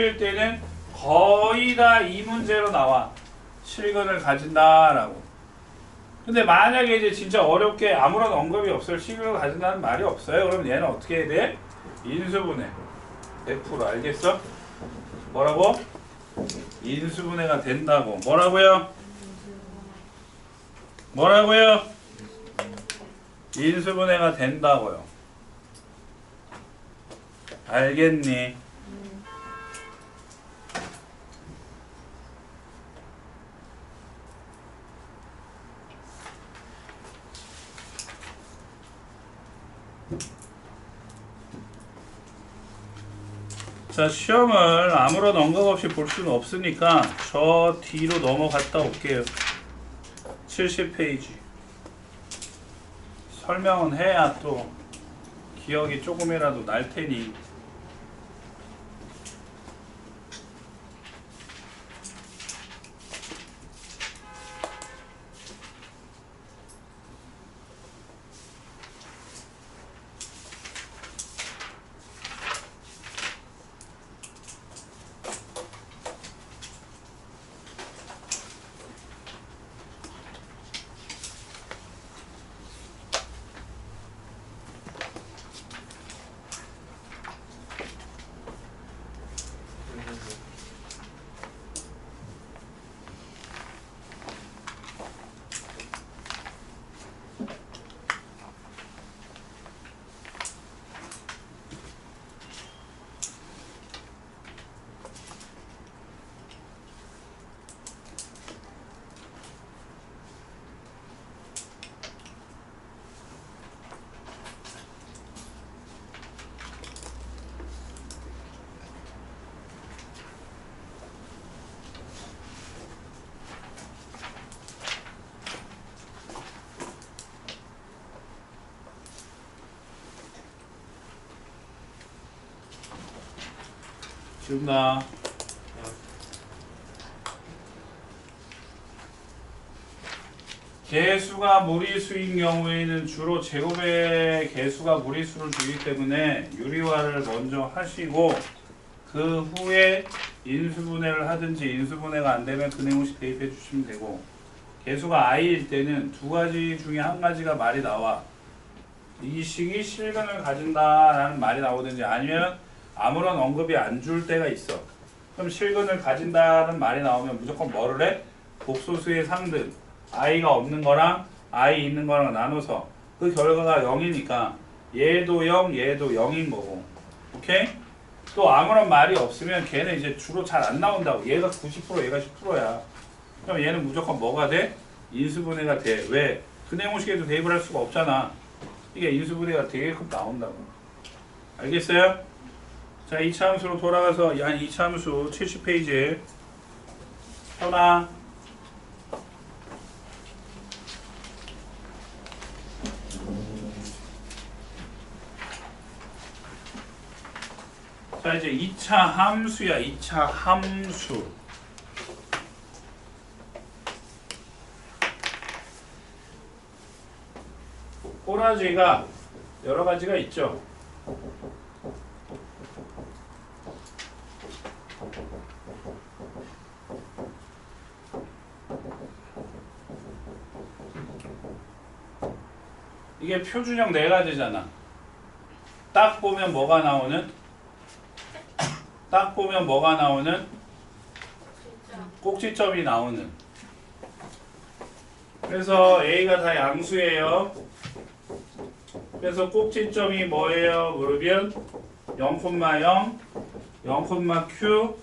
일 때는 거의 다 이 문제로 나와. 실근을 가진다라고. 근데 만약에 이제 진짜 어렵게 아무런 언급이 없어요. 실근을 가진다는 말이 없어요. 그럼 얘는 어떻게 해야 돼? 인수분해. 100% 알겠어? 뭐라고? 인수분해가 된다고. 뭐라고요? 뭐라고요? 인수분해가 된다고요. 알겠니? 자, 시험을 아무런 언급 없이 볼 수는 없으니까 저 뒤로 넘어갔다 올게요. 70페이지. 설명은 해야 또 기억이 조금이라도 날 테니. 지운다. 개수가 무리수인 경우에는 주로 제곱의 개수가 무리수를 주기 때문에 유리화를 먼저 하시고 그 후에 인수분해를 하든지 인수분해가 안 되면 근해공식 대입해 주시면 되고 개수가 i일 때는 두 가지 중에 한 가지가 말이 나와 이 식이 실근을 가진다 라는 말이 나오든지 아니면 아무런 언급이 안 줄 때가 있어. 그럼 실근을 가진다는 말이 나오면 무조건 뭐를 해? 복소수의 상등 i가 없는 거랑 i 있는 거랑 나눠서 그 결과가 0이니까 얘도 0, 얘도 0인 거고. 오케이? 또 아무런 말이 없으면 걔는 이제 주로 잘 안 나온다고. 얘가 90% 얘가 10%야. 그럼 얘는 무조건 뭐가 돼? 인수분해가 돼. 왜? 근해공식에도 대입을 할 수가 없잖아. 이게 인수분해가 되게끔 나온다고. 알겠어요? 자, 2차 함수로 돌아가서 한 2차 함수 70페이지에 현아 자, 이제 2차 함수야. 2차 함수. 꼬라지가 여러 가지가 있죠. 이게 표준형 네 가지잖아. 딱 보면 뭐가 나오는? 딱 보면 뭐가 나오는? 꼭지점이 나오는. 그래서 A가 다 양수예요. 그래서 꼭지점이 뭐예요? 물으면 0,0, 0,q,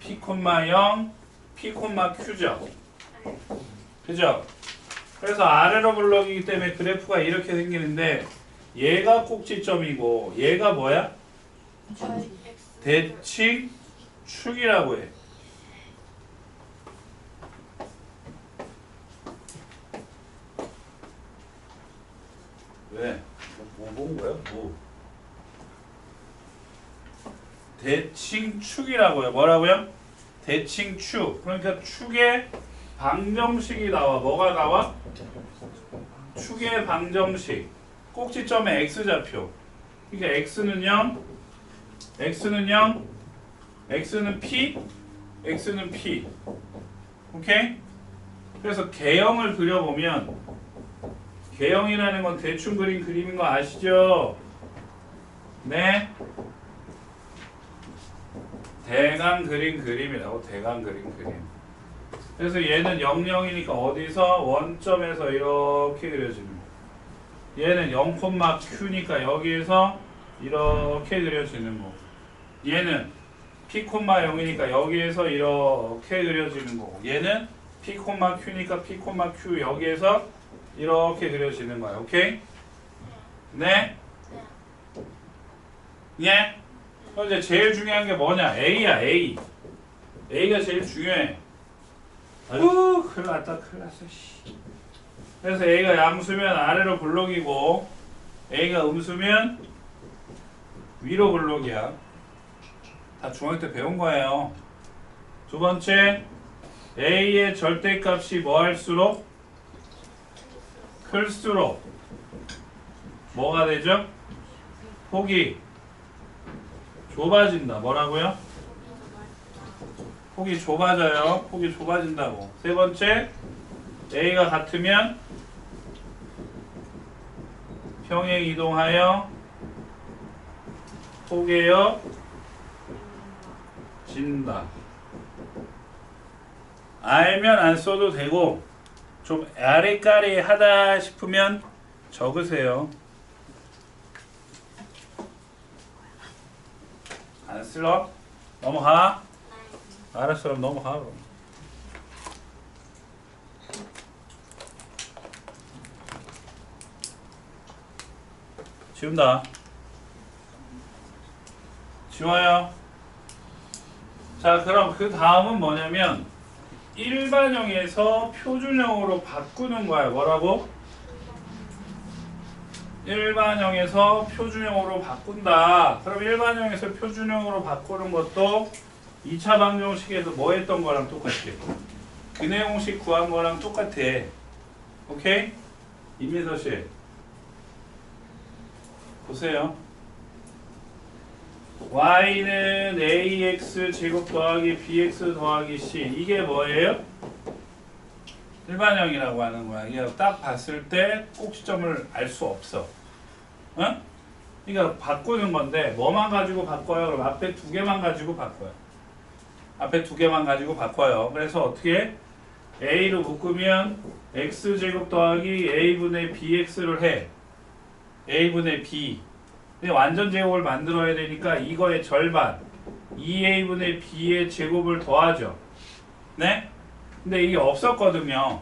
p,0, p,q죠. 그죠? 그래서 아래로 블럭이기 때문에 그래프가 이렇게 생기는데 얘가 꼭지점이고 얘가 뭐야? 대칭 축이라고 해. 왜? 뭐 본 거야? 뭐? 대칭 축이라고요. 뭐라고요? 대칭 축. 그러니까 축의 방정식이 나와. 뭐가 나와? 축의 방정식. 꼭지점의 x좌표. 그러니까 x는 0, x는 0, x는 p, x는 p. 오케이? 그래서 개형을 그려보면 개형이라는 건 대충 그린 그림인 거 아시죠? 네. 대강 그린 그림이라고 대강 그린 그림. 그래서 얘는 00이니까 어디서 원점에서 이렇게 그려지는 거. 얘는 0,q니까 여기에서 이렇게 그려지는 거. 얘는 p,0이니까 여기에서 이렇게 그려지는 거고. 얘는 p,q니까 p,q 여기에서 이렇게 그려지는 거야. 오케이? 네? 예? 그럼 이제 제일 중요한 게 뭐냐? A야, A. A가 제일 중요해. 아유, 큰일 났다, 큰일 났어, 씨. 그래서 A가 양수면 아래로 블록이고, A가 음수면 위로 블록이야. 다 중학교 때 배운 거예요. 두 번째, A의 절대값이 뭐 할수록? 클수록 뭐가 되죠? 폭이 좁아진다. 뭐라고요? 폭이 좁아져요. 폭이 좁아진다고. 세 번째, A가 같으면 평행 이동하여 포개어 진다. 알면 안 써도 되고 좀 아리까리하다 싶으면 적으세요. 안 쓸어? 넘어가. 알았어, 그럼 넘어가. 그럼. 지운다. 지워요. 자, 그럼 그 다음은 뭐냐면 일반형에서 표준형으로 바꾸는 거야. 뭐라고? 일반형에서 표준형으로 바꾼다. 그럼 일반형에서 표준형으로 바꾸는 것도 2차 방정식에서 뭐 했던 거랑 똑같아. 근해 공식 구한 거랑 똑같아. 오케이? 이민서 씨. 보세요. y는 ax 제곱 더하기 bx 더하기 c 이게 뭐예요? 일반형이라고 하는 거야. 이게 딱 봤을 때 꼭지점을 알 수 없어. 응? 그러니까 바꾸는 건데 뭐만 가지고 바꿔요? 그럼 앞에 두 개만 가지고 바꿔요. 앞에 두 개만 가지고 바꿔요. 그래서 어떻게 a로 묶으면 x 제곱 더하기 a분의 bx를 해. a분의 b. 근데 완전 제곱을 만들어야 되니까 이거의 절반 2a분의 b의 제곱을 더하죠. 네? 근데 이게 없었거든요.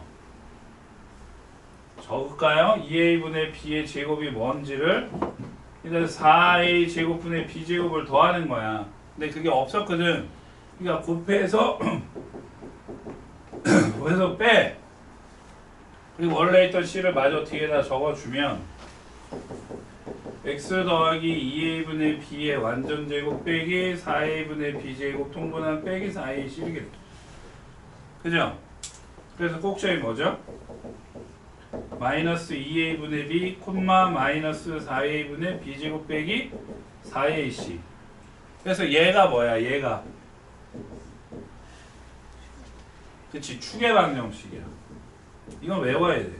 적을까요? 2a분의 b의 제곱이 뭔지를 일단 4a 제곱분의 b 제곱을 더하는 거야. 근데 그게 없었거든. 그러니까 곱해서 곱해서 빼. 그리고 원래 있던 c를 마저 뒤에다 적어주면 x 더하기 2a분의 b의 완전 제곱 빼기 4a분의 b 제곱 통분한 빼기 4a c이겠죠. 그죠? 그래서 꼭점이 뭐죠? 마이너스 2a분의 b, 콤마 마이너스 4a분의 b 제곱 빼기 4ac. 그래서 얘가 뭐야? 얘가 그치 축의 방정식이야. 이건 외워야 돼.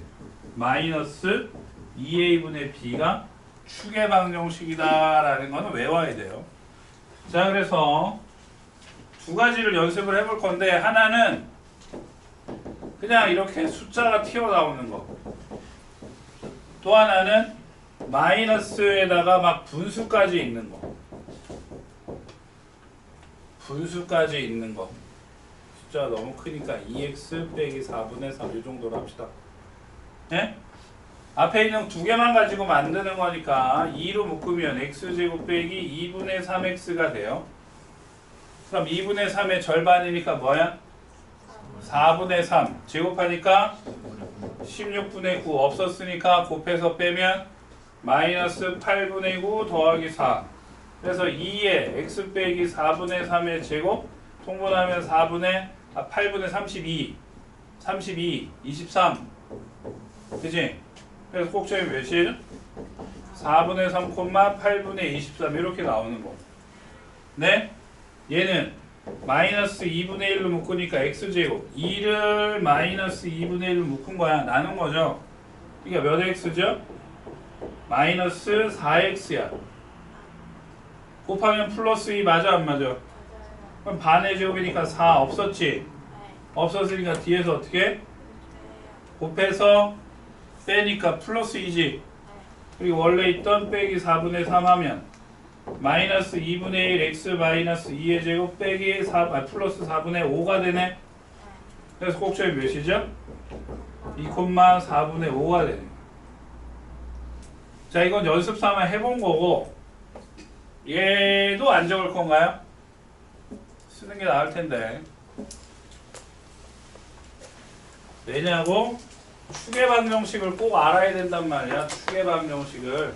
마이너스 2a분의 b가 축의 방정식이다 라는 거는 외워야 돼요. 자, 그래서 두 가지를 연습을 해볼 건데 하나는 그냥 이렇게 숫자가 튀어나오는 거. 또 하나는 마이너스에다가 막 분수까지 있는 거. 분수까지 있는 거. 숫자 너무 크니까 2x 빼기 4분의 3 이 정도로 합시다. 예? 앞에 있는 두 개만 가지고 만드는 거니까 2로 묶으면 x제곱 빼기 2분의 3x가 돼요. 그럼 2분의 3의 절반이니까 뭐야? 4분의 3 제곱하니까 16분의 9 없었으니까 곱해서 빼면 마이너스 8분의 9 더하기 4 그래서 2에 x 빼기 4분의 3의 제곱 통분하면 4분의 아 8분의 32 32 23 그지? 그래서 꼭점이 몇이에요? 4분의 3, 8분의 23 이렇게 나오는 거. 네? 얘는 마이너스 2분의 1로 묶으니까 x제곱 2를 마이너스 2분의 1로 묶은 거야 나눈 거죠 그러니까 몇 x죠? 마이너스 4x야 곱하면 플러스 2 맞아 안 맞아? 그럼 반의 제곱이니까 4 없었지? 네. 없었으니까 뒤에서 어떻게? 그래요. 곱해서 빼니까 플러스 2지 네. 그리고 원래 있던 빼기 4분의 3 하면 마이너스 2분의 1 x 마이너스 2의 제곱 빼기 4, 아, 플러스 4분의 5가 되네 네. 그래서 꼭점이 몇이죠? 2,4분의 5가 되네 자 이건 연습 삼아 해본 거고 얘도 안 적을 건가요? 쓰는 게 나을 텐데. 왜냐고 추계 방정식을 꼭 알아야 된단 말이야. 추계 방정식을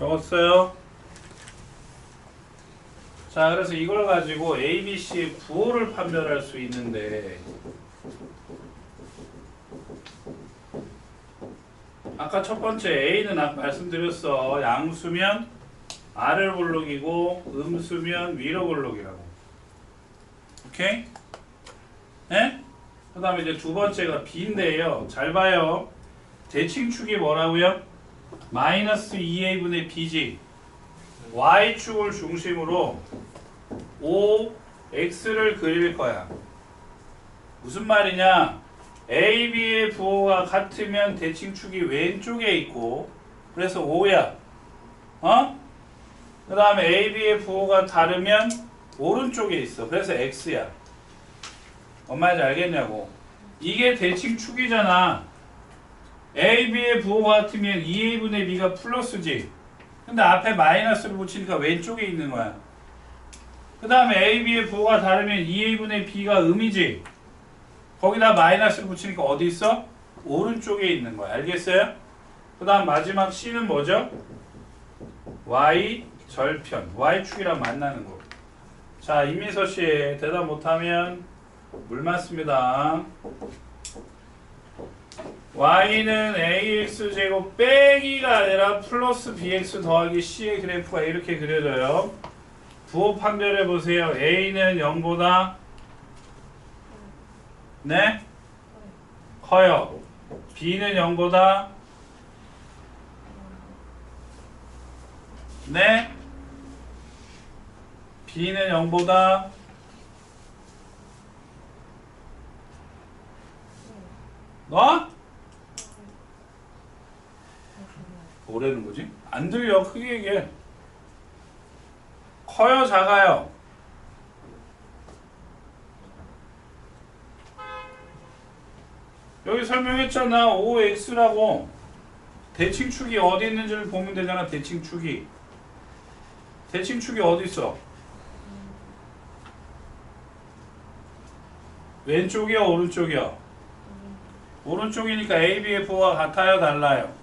적었어요? 자, 그래서 이걸 가지고 ABC의 부호를 판별할 수 있는데 아까 첫 번째 A는 아까 말씀드렸어. 양수면 R을 볼록이고 음수면 위로 볼록이라고. 오케이? 네? 그 다음에 이제 두 번째가 B인데요. 잘 봐요. 대칭축이 뭐라고요? 마이너스 2a분의 b지 y축을 중심으로 o x를 그릴 거야. 무슨 말이냐? A, b의 부호가 같으면 대칭축이 왼쪽에 있고 그래서 5야. 어? 그 다음에 a, b의 부호가 다르면 오른쪽에 있어. 그래서 x야. 뭔 말인지 알겠냐고. 이게 대칭축이잖아 A, B의 부호가 같으면 2A분의 B가 플러스지. 근데 앞에 마이너스를 붙이니까 왼쪽에 있는 거야. 그 다음에 A, B의 부호가 다르면 2A분의 B가 음이지. 거기다 마이너스를 붙이니까 어디 있어? 오른쪽에 있는 거야. 알겠어요? 그 다음 마지막 C는 뭐죠? Y 절편. Y축이랑 만나는 거. 자, 이민서 씨 대답 못하면 물 맞습니다. Y는 ax 제곱 빼기가 아니라 플러스 bx 더하기 c의 그래프가 이렇게 그려져요. 부호 판별해 보세요. a는 0보다 네 커요. b는 0보다 네 b는 0보다 너? 뭐라는 거지? 안 들려 크게 얘기해 커요 작아요 여기 설명했잖아 5x라고 대칭축이 어디 있는지를 보면 되잖아 대칭축이 대칭축이 어디 있어? 왼쪽이야 오른쪽이야? 오른쪽이니까 ABF와 같아요 달라요?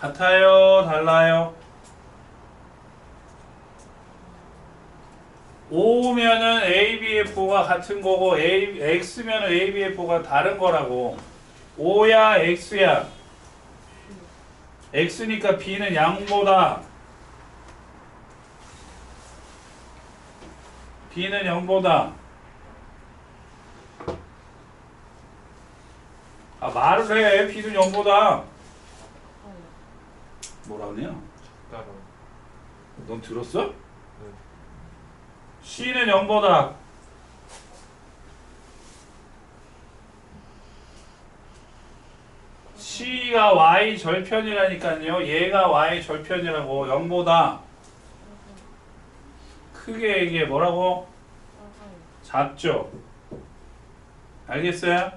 같아요 달라요? 5면은 ABF가 같은 거고 A, X면은 ABF가 다른 거라고. 5야 X야? X니까 B는 양보다. B는 0보다. 아 말을 해. B는 0보다 뭐라 그래요? 따로 넌 들었어? C는 0보다 C가 Y 절편이라니까요. 얘가 Y 절편이라고 0보다 크게 얘기해 뭐라고? 작죠? 알겠어요?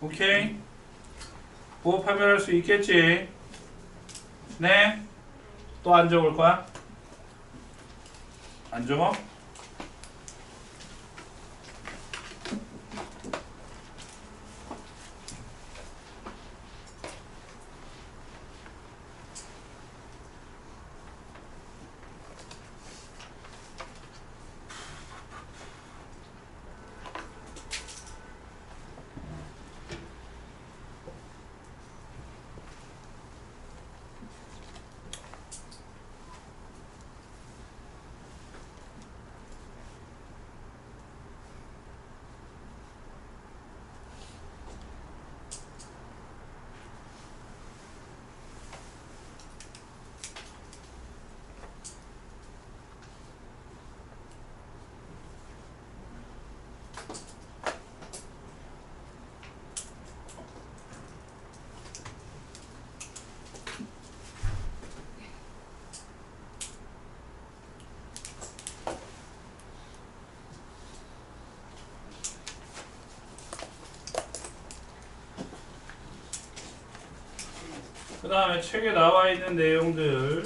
오케이? 부호 판별할 수 있겠지? 네? 또 안 적을 거야? 안 적어? 그 다음에 책에 나와 있는 내용들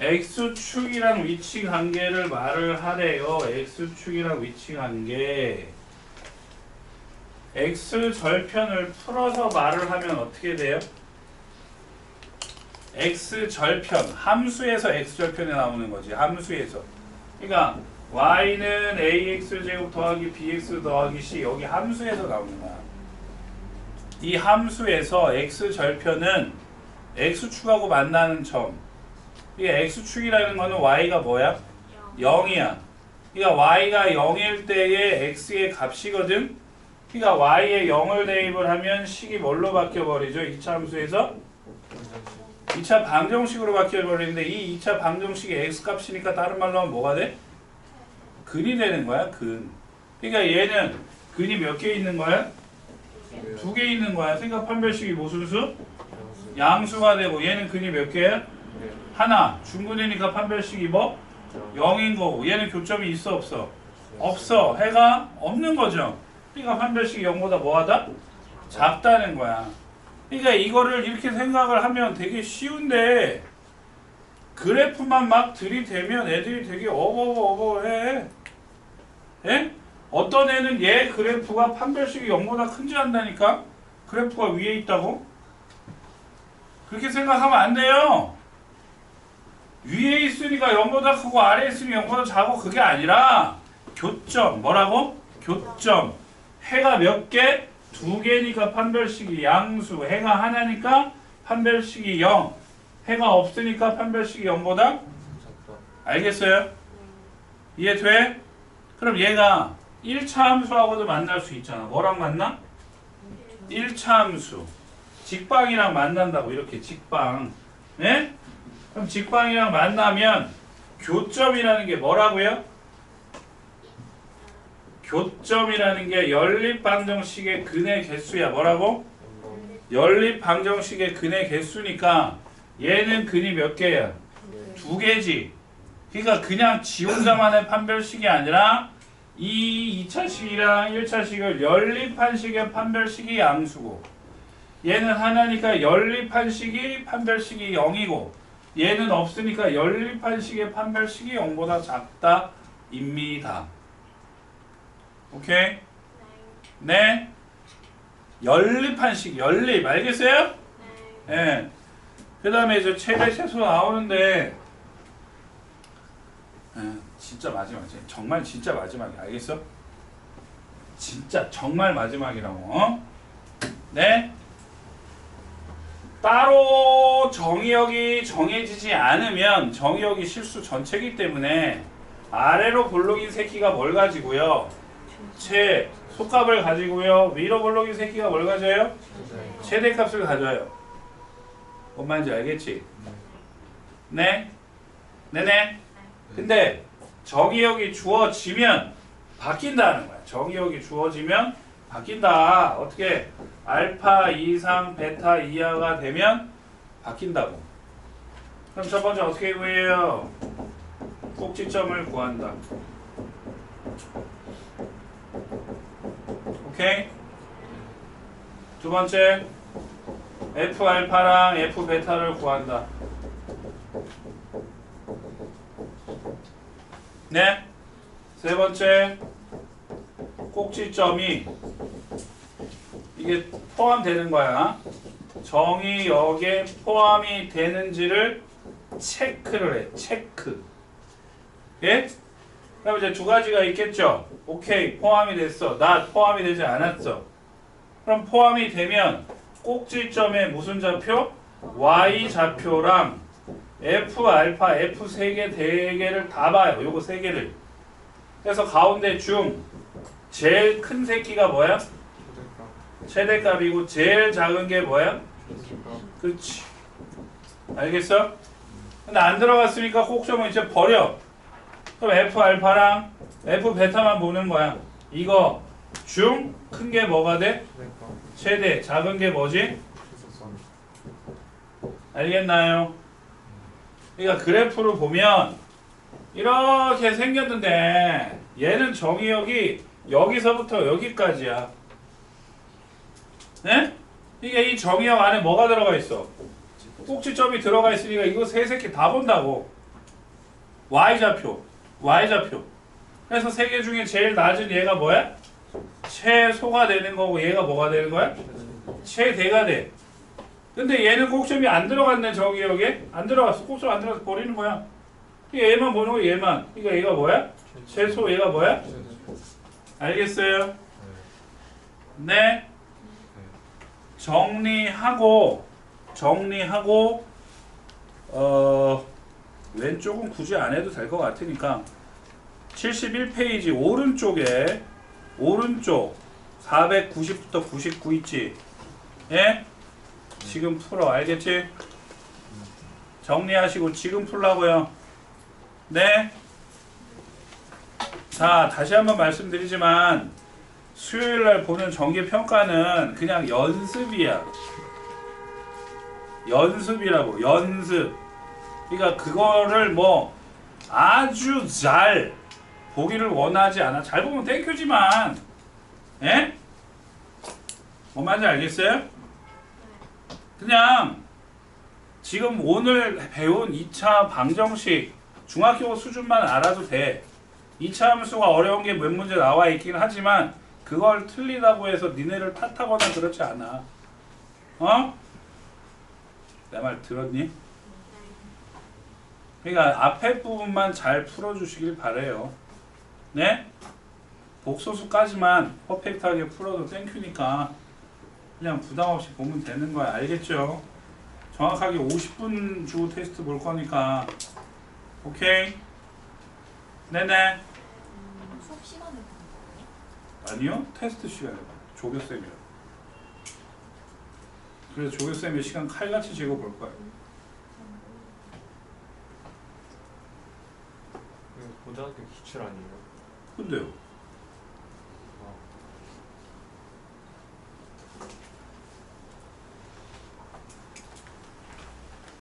X축이랑 위치 관계를 말을 하래요. X축이랑 위치 관계. X 절편을 풀어서 말을 하면 어떻게 돼요? X 절편, 함수에서 X 절편이 나오는 거지. 함수에서. 그러니까 y는 ax 제곱 더하기 bx 더하기 c 여기 함수에서 나오는 거야. 이 함수에서 x 절편은 x축하고 만나는 점. 이게 x축이라는 거는 y가 뭐야? 0 이야. 그러니까 y가 0일 때의 x의 값이거든. 그러니까 y에 0을 대입을 하면 식이 뭘로 바뀌어 버리죠? 2차 함수에서 2차 방정식으로 바뀌어 버리는데 이 2차 방정식이 x 값이니까 다른 말로 하면 뭐가 돼? 근이 되는 거야, 근. 그러니까 얘는 근이 몇 개 있는 거야? 두 개 있는 거야. 생각 판별식이 무슨 수? 양수가 되고 얘는 근이 몇 개야? 하나. 중근이니까 판별식이 뭐? 0인 거고 얘는 교점이 있어 없어? 없어. 해가 없는 거죠. 그러니까 판별식이 0보다 뭐하다? 작다는 거야. 그러니까 이거를 이렇게 생각을 하면 되게 쉬운데 그래프만 막 들이대면 애들이 되게 어버버버해. 예? 어떤 애는 얘 그래프가 판별식이 0보다 큰지 안다니까? 그래프가 위에 있다고? 그렇게 생각하면 안 돼요. 위에 있으니까 0보다 크고 아래에 있으니까 0보다 작고 그게 아니라 교점 뭐라고? 교점 해가 몇 개? 두 개니까 판별식이 양수 해가 하나니까 판별식이 0 해가 없으니까 판별식이 0보다 알겠어요? 이해 돼? 그럼 얘가 1차 함수하고도 만날 수 있잖아 뭐랑 만나? 1차 함수 직방이랑 만난다고 이렇게 직방 네? 그럼 직방이랑 만나면 교점이라는 게 뭐라고요? 교점이라는 게 연립방정식의 근의 개수야 뭐라고? 연립방정식의 근의 개수니까 얘는 근이 몇 개야? 두 개지 그러니까 그냥 지 혼자만의 판별식이 아니라 이 2차식이랑 1차식을 연립한 식의 판별식이 양수고 얘는 하나니까 연립한 식이 판별식이 0이고 얘는 없으니까 연립한 식의 판별식이 0보다 작다 입니다. 오케이? 네. 연립한 식, 연립 알겠어요? 예. 그다음에 이제 최대 최소 나오는데 예, 진짜 마지막, 정말 진짜 마지막이 알겠어? 진짜 정말 마지막이라고. 어? 네. 따로 정의역이 정해지지 않으면 정의역이 실수 전체이기 때문에 아래로 볼록인 새끼가 뭘 가지고요? 최 속값을 가지고요. 위로 볼록인 새끼가 뭘 가져요? 최대값을 가져요. 뭔 말인지 알겠지? 네? 네네? 근데 정의역이 주어지면 바뀐다는 거야. 정의역이 주어지면 바뀐다. 어떻게? 알파 이상 베타 이하가 되면 바뀐다고. 그럼 첫 번째 어떻게 구해요? 꼭지점을 구한다. 오케이? 두 번째 F 알파랑 F 베타를 구한다. 네? 세 번째 꼭지점이 이게 포함되는 거야. 정의역에 포함이 되는지를 체크를 해. 체크. 예? 그럼 이제 두 가지가 있겠죠. 오케이 포함이 됐어. 나 포함이 되지 않았어. 그럼 포함이 되면 꼭지점에 무슨 좌표? Y 좌표랑 F 알파 F 세개 대개를 다 봐요. 요거 세 개를. 그래서 가운데 중 제일 큰 새끼가 뭐야? 최대값이고 제일 작은 게 뭐야? 그렇지. 알겠어? 근데 안 들어갔으니까 꼭점은 이제 버려. 그럼 F 알파랑 F 베타만 보는 거야. 이거 중 큰 게 뭐가 돼? 최대 작은 게 뭐지? 알겠나요? 그러니까 그래프를 보면 이렇게 생겼는데 얘는 정의역이 여기서부터 여기까지야. 네? 이게 이 정의역 안에 뭐가 들어가 있어? 꼭지점이 들어가 있으니까 이거 세 새끼 다 본다고. Y좌표, Y좌표. 그래서 세 개 중에 제일 낮은 얘가 뭐야? 최소가 되는 거고 얘가 뭐가 되는 거야? 최대가 돼. 근데 얘는 꼭점이 안 들어갔네 정의역에 안 들어갔어 꼭점 안 들어가서 버리는 거야 얘만 보는 거 얘만 그러니까 얘가 뭐야? 최소 얘가 뭐야? 알겠어요? 네 정리하고 정리하고 어 왼쪽은 굳이 안 해도 될 것 같으니까 71페이지 오른쪽에 오른쪽 490부터 99 있지 예? 지금 풀어 알겠지? 정리하시고 지금 풀라고요 네? 자 다시 한번 말씀드리지만 수요일 날 보는 정기 평가는 그냥 연습이야 연습이라고 연습 그러니까 그거를 뭐 아주 잘 보기를 원하지 않아 잘 보면 땡큐지만 예? 뭔 말인지 알겠어요? 그냥 지금 오늘 배운 2차 방정식 중학교 수준만 알아도 돼. 2차 함수가 어려운 게 몇 문제 나와 있긴 하지만 그걸 틀리다고 해서 니네를 탓하거나 그렇지 않아. 어? 내 말 들었니? 그러니까 앞에 부분만 잘 풀어주시길 바래요. 네? 복소수까지만 퍼펙트하게 풀어도 땡큐니까 그냥 부담 없이 보면 되는 거야. 알겠죠? 정확하게 50분 주고 테스트 볼 거니까 오케이? 네네. 음, 수업 시간에 보는 거예요? 아니요 테스트 시간에 봐 조교쌤이요 그래서 조교쌤이 시간 칼같이 재고 볼 거예요 이거 고등학교 기출 아니에요? 근데요